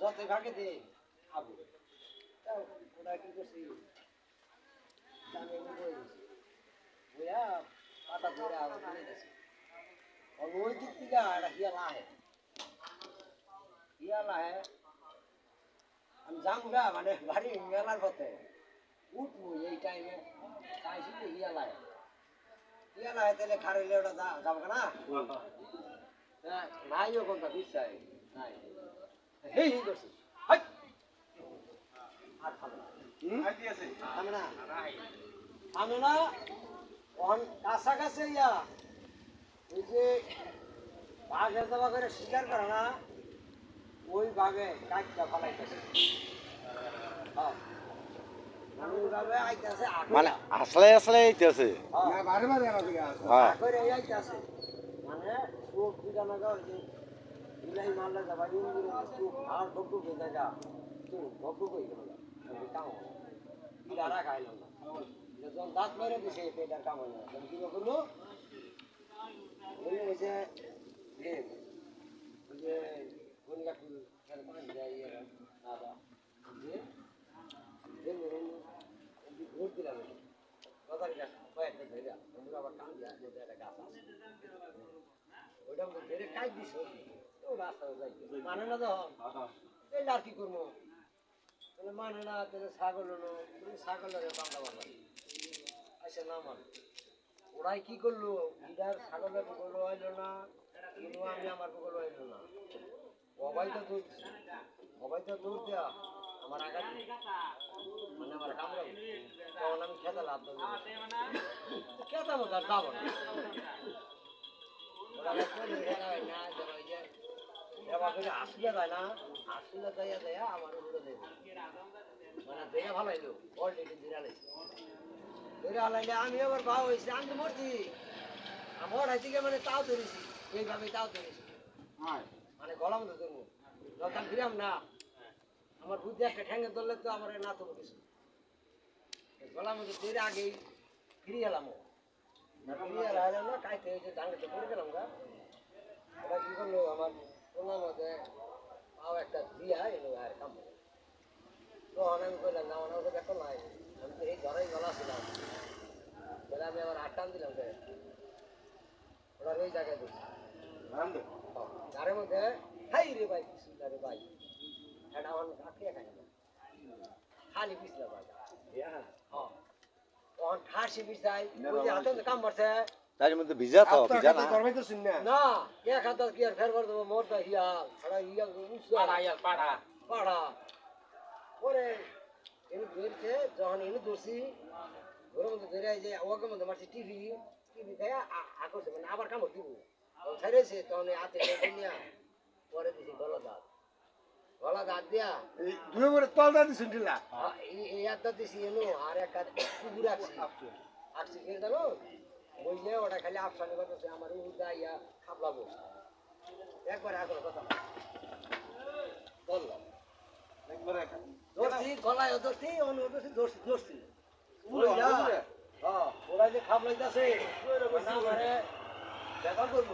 যতই ভাগে দে খাব ওরা কি করছি আমি বয়ে দিছি বইয়া পাতা ধরে আবার তুলে দিছি ওই দিক থেকে একটা হিয়া লাহে হিয়া লাহে আমি যাম গা মানে বাড়ি মেলার পথে উঠবো এই টাইমে চাইছি হিয়া লাহে হিয়া লাহে তাহলে খারাইলে ওটা যাব না নাই ও কোনটা বিশ্বাস নাই হেই হেই করছি হাই আর খাব না খাবে না কাছাকাছি ইয়া ওই যে বাঘের দাবা করে শিকার করে না ওই বাঘে কাজটা ফলাইতেছে হ্যাঁ। মানে ওইভাবে আইতেছে মানে আসলে আসলে এইতেছে হ্যাঁ করে এই আইতেছে মানে চোখ দুটা নাগা ওই যে ইলাই মারলে যাবা ইন্দুরে চোখ আর ডকডক হয়ে জায়গা চোখ ডকডক হয়ে গেল কাম ইলারা খাইলাম না যখন দাঁত মেরে দিছে এটার কাম হয় না তখন কি করল ওই ওই যে এ, ওই যে গঙ্গা ফুল খেলে পানি দেয় ইয়ে দাদা যে দেখল ভোট দিলাম কথার গাছ কয়েকটা ধরে আমরা আবার কান দিয়া গাছ আছে ধরে কাজ দিস ও রাস্তা যাই মানে না তো এই আর কি করব তাহলে মানে না তাহলে ছাগল হলো বান্ধা আচ্ছা না মানে ওরাই কি করল ইদার ছাগলের পুকুরও হইল না কিন্তু আমি আমার পুকুরও হইল না অবাই তো দূর অবাই তো দূর আমার আঘাত মানে আমার কামড়াবো তখন আমি খেতে লাভ দেবো খেতে মতো আর যাব না আসলে যায় না আসলে যাইয়া যাইয়া আমার উপরে দেবে মানে দেখে ভালো হইল অলরেডি দিরা লাইছে দিরা লাইলে আমি আবার ভাও হয়েছি আমি তো মরছি আমার হাইতে মানে তাও ধরেছি এইভাবে তাও ধরেছি মানে গলা মতো ধরবো যখন ফিরাম না আমার বুদ্ধি একটা ঠ্যাঙ্গে ধরলে তো আমার না তো কিছু। গলা মতো ধরে আগেই ফিরে গেলাম ও গেলাম না কাইতে হয়েছে ডাঙ্গাতে পড়ে গেলাম গা। ওরা কি করল আমার ওনার মধ্যে পাও একটা দিয়া এলো আর কাম। তখন আমি কইলাম না তো দেখো নাই। আমি তো এই ঘরেই গলা ছিলাম। বলে আমি আবার আটান দিলাম রে। ওরা ওই জায়গায় দিচ্ছি গাড়ির মধ্যে হাই রে ভাই বিসমিল্লাহ রে ভাই। এটা আমার কাটিয়ে খাই খালি ভাই। হ্যাঁ তখন খাসি বিছাই ওই যে হাতে কাম করছে। তার মধ্যে ভিজা তো ভিজা না। না। এক হাত কি আর ফের করে দেবো মোর তো হিয়াল সারা হিয়াল পাড়া পাড়া। পাড়া। পরে এনে ধরছে যখন এনে ধরছি ঘরের মধ্যে ধরে যে ওকে মধ্যে মারছি টিভি টিভি খাই আকর্ষে মানে আবার কামড় দিব। ছেড়েছে তখন হাতে নিয়ে পরে দিছি গলা দাঁত গলা দাঁত দিয়া এই- এই হাতটা দিছি এনো আর এক হাত কুকুর আছি। আছি কে জানো? বললে ওটা খালি আফসানি করতেছে আমার উদা ইয়া খাবলাবো। একবার আগর কথা বললাম ধরছি গলায় ধরছি অন্য ধরছি ধরছি ধরছি ওইয়া, হ্যাঁ, ওরা যে খাবলাইতেছে না মানে দেখা করব।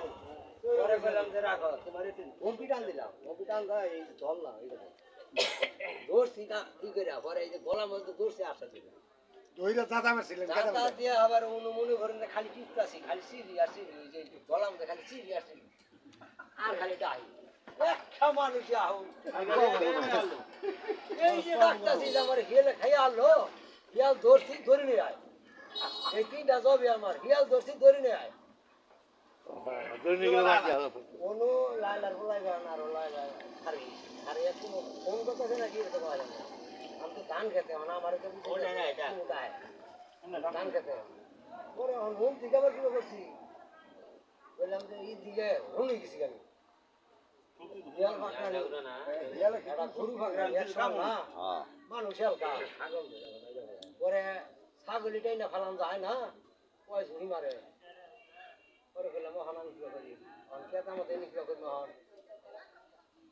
টান দিলাম টান দেয় এই ধরলাম এই ধরছি না কি করে পরে এই যে গলার মধ্যে ধরছি আশা দিলাম। দাদা দিয়ে আবার উনি মনে করেন খালি টিপতাছি খালি সিঁড়ি আর সিঁড়ি যে গলার খালি সিঁড়ি আর সিঁড়ি আর খালি ডাই। একটা মানুষ আহ এই যে ডাক্তারছি যে আমার আনলো হিয়াল ধরছি ধরে নিয়ে আয়। এই তিনটা জবে আমার হিয়াল ধরছি ধরে নিয়ে আয়। ধান খেতে আমার ধান খেতে হোম আবার কিলো করছি বললাম যে এই দিকে গেছি আমি না হ্যাঁ মানুষ হালকা পরে ছাগলিটাই না ফালান যায় না ঝুড়ি মারে পরে বললাম ওখানে আমি কিলো করি খেতে আমাদের কিলো করি হন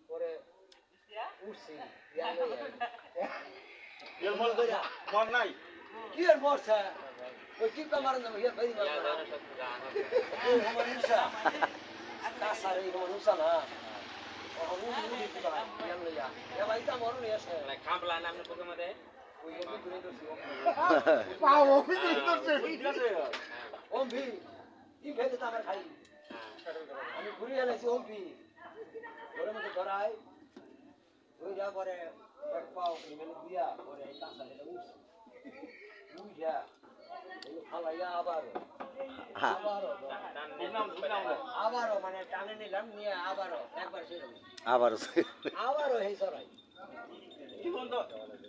পরে উঠছি ইয়া লইয়া। কি আর মরছে ওই টিপটা মারেন না ইয়া এই মানুষা না। খামলা নামে পোকে মধ্যে ওই ওম ভি কি ভেজে তো আমার খাই আমি ঘুরে এনেছি ওম ভি ঘরে মধ্যে ধরাই যা পরে এক পাও ইমেলে দিয়া পরে এই কাঁচা উঠা ফালাইয়া আবার আবারও মানে টানে নিলাম নিয়ে আবারও একবার আবারও এই সরাই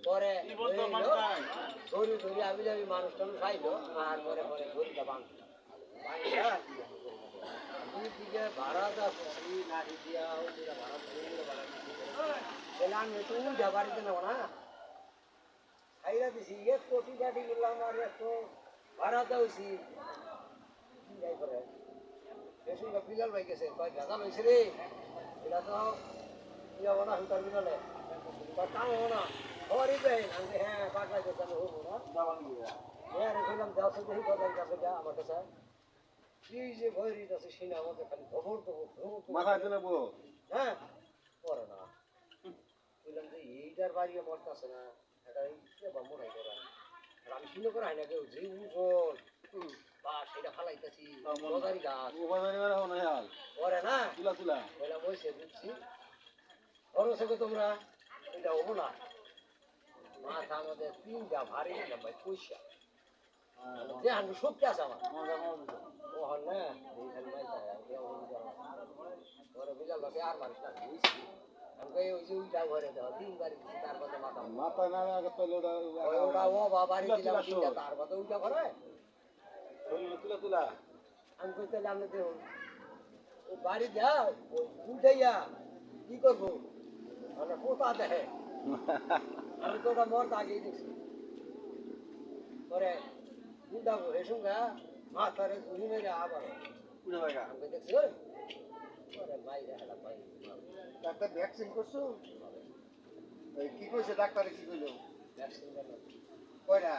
পরে ধরি ধরি আমি যাবি মানুষ টানুষ খাইলো আর পরে পরে ধরিটা বাংলা না গাড়ি গেলাম আর একটু ভাড়া দাওছি যাই বেশি বিলাল ভাই গেছে কয় গাদা লইছে রে এটা তো ইয়া বনা হুতার বিলালে কাম হব না খবরই দেয় আমি হ্যাঁ পাটলা যেতে হব না হ্যাঁ রে কইলাম যাও তো দেখি কথা আমার কাছে কি যে ভয়রি আছে সিনা আমাকে খালি ধবর ধবর। মাথায় দিলে হ্যাঁ করে না। বললাম যে এইটার বাড়ি মরতেছে না এটা এই বা মোড়াই করা আমি শুনে করা হয় না কেউ যে উঠোন বা সেটা ফালাইতেছি। গজারি গাছ। উপাদানি মানে হলো হাল। করে না তুলা তুলা। বললাম ওই সে বুঝছি। খরচ হবে তোমরা এটা হব না। মাথা আমাদের তিনটা ভারী ভাই পয়সা। সত্যি আছে আমার। ও হন না আর মারিস না মাথা না আগে পেলে ওটা ওটা ও বাবারি তার। কথা উইটা ঘরে। তুলা তুলা আমি কই তাহলে আপনি ও বাড়ি যা ওই উঠাইয়া কি করব? মানে পোতা দেখে আমি তো ওটা মরতে আগেই দেখছি। পরে হেসুঙ্গা মাথারে ঘুরি মেরে আবার উড়ে লাগা আমি দেখছি ওই পরে বাইরে ডাক্তার ভ্যাকসিন করছ কি কইছে ডাক্তারে কি কইলো ভ্যাকসিন কয়টা